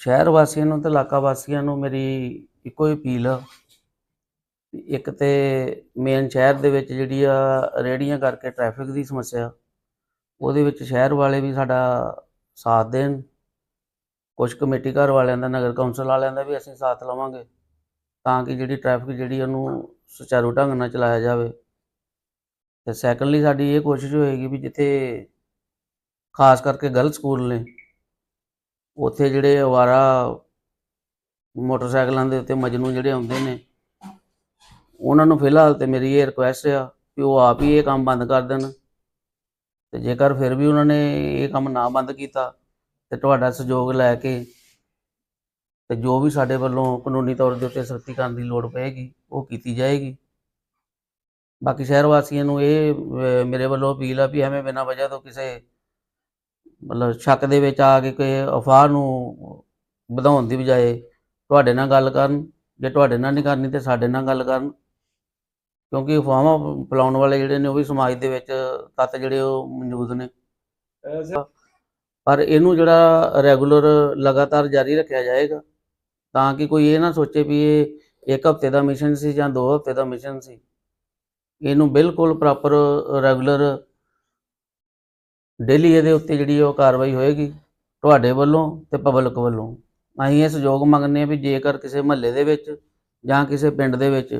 ਸ਼ਹਿਰ ਵਾਸੀਆਂ ਨੂੰ ਤੇ ਇਲਾਕਾ ਵਾਸੀਆਂ ਨੂੰ ਮੇਰੀ ਇੱਕੋ ਹੀ ਅਪੀਲ ਆ ਵੀ ਇੱਕ ਤੇ ਮੇਨ ਸ਼ਹਿਰ ਦੇ ਵਿੱਚ ਜਿਹੜੀ ਆ ਰੇੜੀਆਂ ਕਰਕੇ ਟ੍ਰੈਫਿਕ ਦੀ ਸਮੱਸਿਆ, ਉਹਦੇ ਵਿੱਚ ਸ਼ਹਿਰ ਵਾਲੇ ਵੀ ਸਾਡਾ ਸਾਥ ਦੇਣ। ਕੁਝ ਕਮੇਟੀ ਘਰ ਵਾਲਿਆਂ ਦਾ, ਨਗਰ ਕੌਂਸਲ ਵਾਲਿਆਂ ਦਾ ਵੀ ਅਸੀਂ ਸਾਥ ਲਵਾਂਗੇ, ਤਾਂ ਕਿ ਜਿਹੜੀ ਟ੍ਰੈਫਿਕ ਜਿਹੜੀ ਉਹਨੂੰ ਸੁਚਾਰੂ ਢੰਗ ਨਾਲ ਚਲਾਇਆ ਜਾਵੇ। ਤੇ ਸੈਕੰਡਲੀ ਸਾਡੀ ਇਹ ਕੋਸ਼ਿਸ਼ ਹੋਏਗੀ ਵੀ ਜਿੱਥੇ ਖਾਸ ਕਰਕੇ ਗਰਲ ਸਕੂਲ ਨੇ ਉੱਥੇ ਜਿਹੜੇ ਅਵਾਰਾ ਮੋਟਰਸਾਈਕਲਾਂ ਦੇ ਉੱਤੇ ਮਜਨੂ ਜਿਹੜੇ ਆਉਂਦੇ ਨੇ, ਉਹਨਾਂ ਨੂੰ ਫਿਲਹਾਲ ਤੇ ਮੇਰੀ ਇਹ ਰਿਕੁਐਸਟ ਆ ਕਿ ਉਹ ਆਪ ਹੀ ਇਹ ਕੰਮ ਬੰਦ ਕਰ ਦੇਣ। ਤੇ ਜੇਕਰ ਫਿਰ ਵੀ ਉਹਨਾਂ ਨੇ ਇਹ ਕੰਮ ਨਾ ਬੰਦ ਕੀਤਾ ਤੇ ਤੁਹਾਡਾ ਸਹਿਯੋਗ ਲੈ ਕੇ ਤੇ ਜੋ ਵੀ ਸਾਡੇ ਵੱਲੋਂ ਕਾਨੂੰਨੀ ਤੌਰ ਦੇ ਉੱਤੇ ਸਖਤੀ ਕਰਨ ਦੀ ਲੋੜ ਪਏਗੀ, ਉਹ ਕੀਤੀ ਜਾਏਗੀ। ਬਾਕੀ ਸ਼ਹਿਰ ਵਾਸੀਆਂ ਨੂੰ ਇਹ ਮੇਰੇ ਵੱਲੋਂ ਅਪੀਲ ਆ ਵੀ ਐਵੇਂ ਬਿਨਾਂ ਵਜ੍ਹਾ ਤੋਂ ਕਿਸੇ ਮਤਲਬ ਸ਼ੱਕ ਦੇ ਵਿੱਚ ਆ ਕੇ ਕੋਈ ਅਫਵਾਹ ਨੂੰ ਵਧਾਉਣ ਦੀ ਬਜਾਏ ਤੁਹਾਡੇ ਨਾਲ ਗੱਲ ਕਰਨ, ਜੇ ਤੁਹਾਡੇ ਨਾਲ ਨਹੀਂ ਕਰਨੀ ਤੇ ਸਾਡੇ ਨਾਲ ਗੱਲ ਕਰਨ। ਕਿਉਂਕਿ ਅਫਵਾਹਾਂ ਫੈਲਾਉਣ ਵਾਲੇ ਜਿਹੜੇ ਨੇ ਉਹ ਵੀ ਸਮਾਜ ਦੇ ਵਿੱਚ ਤੱਤ ਜਿਹੜੇ ਉਹ ਮੌਜੂਦ ਨੇ। ਪਰ ਇਹਨੂੰ ਜਿਹੜਾ ਰੈਗੂਲਰ ਲਗਾਤਾਰ ਜਾਰੀ ਰੱਖਿਆ ਜਾਏਗਾ, ਤਾਂ ਕਿ ਕੋਈ ਇਹ ਨਾ ਸੋਚੇ ਵੀ ਇਹ ਇੱਕ ਹਫ਼ਤੇ ਦਾ ਮਿਸ਼ਨ ਸੀ ਜਾਂ ਦੋ ਹਫ਼ਤੇ ਦਾ ਮਿਸ਼ਨ ਸੀ। ਇਹਨੂੰ ਬਿਲਕੁਲ ਪ੍ਰੋਪਰ ਰੈਗੂਲਰ ਡੇਲੀ ਇਹਦੇ ਉੱਤੇ ਜਿਹੜੀ ਉਹ ਕਾਰਵਾਈ ਹੋਏਗੀ, ਤੁਹਾਡੇ ਵੱਲੋਂ ਤੇ ਪਬਲਿਕ ਵੱਲੋਂ। ਅਸੀਂ ਇਹ ਸਹਿਯੋਗ ਮੰਗਦੇ ਹਾਂ ਵੀ ਜੇਕਰ ਕਿਸੇ ਮਹੱਲੇ ਦੇ ਵਿੱਚ ਜਾਂ ਕਿਸੇ ਪਿੰਡ ਦੇ ਵਿੱਚ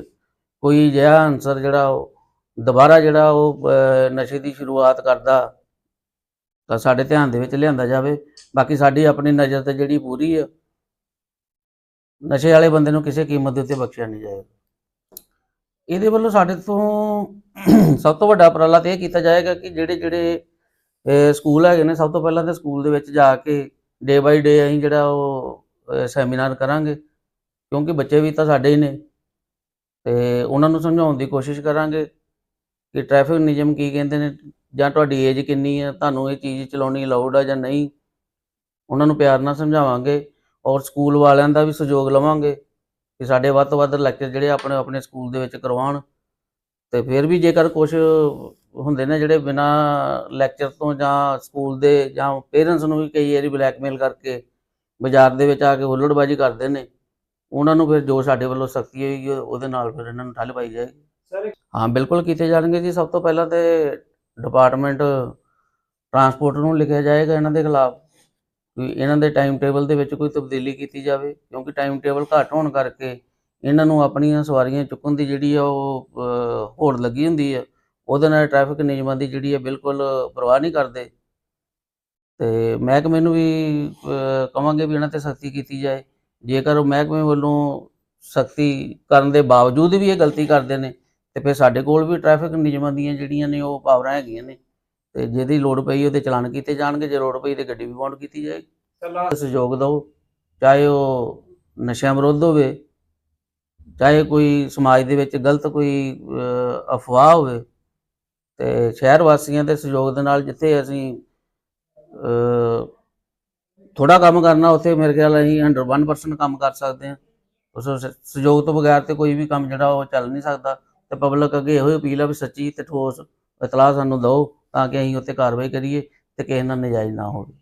ਕੋਈ ਅਜਿਹਾ ਅਨਸਰ ਜਿਹੜਾ ਉਹ, ਦੁਬਾਰਾ ਜਿਹੜਾ ਉਹ ਨਸ਼ੇ ਦੀ ਸ਼ੁਰੂਆਤ ਕਰਦਾ, ਤਾਂ ਸਾਡੇ ਧਿਆਨ ਦੇ ਵਿੱਚ ਲਿਆਂਦਾ ਜਾਵੇ। ਬਾਕੀ ਸਾਡੀ ਆਪਣੀ ਨਜ਼ਰ ਤੇ ਜਿਹੜੀ ਪੂਰੀ ਆ, ਨਸ਼ੇ ਵਾਲੇ ਬੰਦੇ ਨੂੰ ਕਿਸੇ ਕੀਮਤ ਦੇ ਉੱਤੇ ਬਖਸ਼ਿਆ ਨਹੀਂ ਜਾਏਗਾ। ਇਹਦੇ ਵੱਲੋਂ ਸਾਡੇ ਤੋਂ ਸਭ ਤੋਂ ਵੱਡਾ ਉਪਰਾਲਾ ਤੇ ਇਹ ਕੀਤਾ ਜਾਏਗਾ ਕਿ ਜਿਹੜੇ ਜਿਹੜੇ ਅਹ, ਸਕੂਲ ਹੈਗੇ ਨੇ ਸਭ ਤੋਂ ਪਹਿਲਾਂ ਤਾਂ ਸਕੂਲ ਦੇ ਵਿੱਚ ਜਾ ਕੇ ਡੇ ਬਾਈ ਡੇ ਅਸੀਂ ਜਿਹੜਾ ਉਹ ਸੈਮੀਨਾਰ ਕਰਾਂਗੇ ਕਿਉਂਕਿ ਬੱਚੇ ਵੀ ਤਾਂ ਸਾਡੇ ਹੀ ਨੇ। ਤੇ ਉਹਨਾਂ ਨੂੰ ਸਮਝਾਉਣ ਦੀ ਕੋਸ਼ਿਸ਼ ਕਰਾਂਗੇ ਕਿ ਟ੍ਰੈਫਿਕ ਨਿਯਮ ਕੀ ਕਹਿੰਦੇ ਨੇ ਜਾਂ ਤੁਹਾਡੀ ਏਜ ਕਿੰਨੀ ਹੈ ਤੁਹਾਨੂੰ ਇਹ ਚੀਜ਼ ਚਲਾਉਣੀ ਅਲਾਉਡ ਆ ਜਾਂ ਨਹੀਂ ਉਹਨਾਂ ਨੂੰ ਪਿਆਰ ਨਾਲ ਸਮਝਾਵਾਂਗੇ ਔਰ ਸਕੂਲ ਵਾਲਿਆਂ ਦਾ ਵੀ ਸਹਿਯੋਗ ਲਵਾਂਗੇ ਕਿ ਸਾਡੇ ਵੱਧ ਤੋਂ ਵੱਧ ਲੈਕਚਰ ਜਿਹੜੇ ਆਪਣੇ ਆਪਣੇ ਸਕੂਲ ਦੇ ਵਿੱਚ ਕਰਵਾਉਣ। ਤੇ ਫਿਰ ਵੀ ਜੇਕਰ ਕੁਝ ਹੁੰਦੇ ਨੇ ਜਿਹੜੇ ਬਿਨਾ ਲੈਕਚਰ ਤੋਂ ਜਾਂ ਸਕੂਲ ਦੇ ਜਾਂ ਪੇਰੈਂਟਸ ਨੂੰ ਵੀ ਕਈ ਵਾਰੀ ਬਲੈਕਮੇਲ ਕਰਕੇ ਬਾਜ਼ਾਰ ਦੇ ਵਿੱਚ ਆ ਕੇ ਹੁੱਲੜਬਾਜੀ ਕਰਦੇ ਨੇ ਉਹਨਾਂ ਨੂੰ ਫਿਰ ਜੋ ਸਾਡੇ ਵੱਲੋਂ ਸਖਤੀ ਹੋਏਗੀ ਉਹ- ਉਹਦੇ ਨਾਲ ਫਿਰ ਇਹਨਾਂ ਨੂੰ ਠੱਲ ਪਾਈ ਜਾਏਗੀ ਸਰ ਹਾਂ ਬਿਲਕੁਲ ਕੀਤੇ ਜਾਣਗੇ ਜੀ। ਸਭ ਤੋਂ ਪਹਿਲਾਂ ਤੇ ਡਿਪਾਰਟਮੈਂਟ ਟਰਾਂਸਪੋਰਟ ਨੂੰ ਲਿਖਿਆ ਜਾਏਗਾ ਇਹਨਾਂ ਦੇ ਖਿਲਾਫ ਕਿ ਇਹਨਾਂ ਦੇ ਟਾਈਮ ਟੇਬਲ ਦੇ ਵਿੱਚ ਕੋਈ ਤਬਦੀਲੀ ਕੀਤੀ ਜਾਵੇ ਕਿਉਂਕਿ ਟਾਈਮ ਟੇਬਲ ਘੱਟ ਹੋਣ ਕਰਕੇ ਇਹਨਾਂ ਨੂੰ ਆਪਣੀਆਂ ਸਵਾਰੀਆਂ ਚੁੱਕਣ ਦੀ ਜਿਹੜੀ ਆ ਉਹ ਹੋੜ ਲੱਗੀ ਹੁੰਦੀ ਹੈ ਉਹਦੇ ਨਾਲ ਟ੍ਰੈਫਿਕ ਨਿਯਮਾਂ ਦੀ ਜਿਹੜੀ ਹੈ ਬਿਲਕੁਲ ਪਰਵਾਹ ਨਹੀਂ ਕਰਦੇ। ਤੇ ਮਹਿਕਮੇ ਨੂੰ ਵੀ ਕਵਾਂਗੇ ਵੀ ਇਹਨਾਂ ਤੇ ਸਖਤੀ ਕੀਤੀ ਜਾਏ। ਜੇਕਰ ਉਹ ਮਹਿਕਮੇ ਵੱਲੋਂ ਸਖਤੀ ਕਰਨ ਦੇ ਬਾਵਜੂਦ ਵੀ ਇਹ ਗਲਤੀ ਕਰਦੇ ਨੇ ਤੇ ਫਿਰ ਸਾਡੇ ਕੋਲ ਵੀ ਟ੍ਰੈਫਿਕ ਨਿਯਮਾਂ ਦੀਆਂ ਜਿਹੜੀਆਂ ਨੇ ਉਹ ਪਾਵਰਾਂ ਹੈਗੀਆਂ ਨੇ। ਤੇ ਜਿਹਦੀ ਲੋੜ ਪਈ ਉਹਦੇ ਚਲਾਨ ਕੀਤੇ ਜਾਣਗੇ ਜੇ ਲੋੜ ਪਈ ਤੇ ਗੱਡੀ ਵੀ ਬਾਉਂਡ ਕੀਤੀ ਜਾਏਗੀ ਸਹਿਯੋਗ ਦਿਓ ਚਾਹੇ ਉਹ ਨਸ਼ਿਆਂ ਵਿਰੁੱਧ ਹੋਵੇ ਚਾਹੇ ਕੋਈ ਸਮਾਜ ਦੇ ਵਿੱਚ ਗਲਤ ਕੋਈ ਅਫਵਾਹ ਹੋਵੇ ਤੇ ਸ਼ਹਿਰ ਵਾਸੀਆਂ ਦੇ ਸਹਿਯੋਗ ਦੇ ਨਾਲ ਜਿੱਥੇ ਅਸੀਂ ਥੋੜਾ ਕੰਮ ਕਰਨਾ, ਉੱਥੇ ਮੇਰੇ ਖਿਆਲ ਅਸੀਂ 101% ਕੰਮ ਕਰ ਸਕਦੇ ਹਾਂ। ਉਸ ਸਹਿਯੋਗ ਤੋਂ ਬਗੈਰ ਤੇ ਕੋਈ ਵੀ ਕੰਮ ਜਿਹੜਾ ਉਹ ਚੱਲ ਨਹੀਂ ਸਕਦਾ ਤੇ ਪਬਲਿਕ ਅੱਗੇ ਇਹੋ ਹੀ ਅਪੀਲ ਆ ਵੀ ਸੱਚੀ ਤੇ ਠੋਸ ਇਤਲਾਹ ਸਾਨੂੰ ਦਿਓ ਤਾਂ ਕਿ ਅਸੀਂ ਉੱਤੇ ਕਾਰਵਾਈ ਕਰੀਏ ਤੇ ਕਿਸੇ ਨਾਲ ਨਜਾਇਜ਼ ਨਾ ਹੋਵੇ।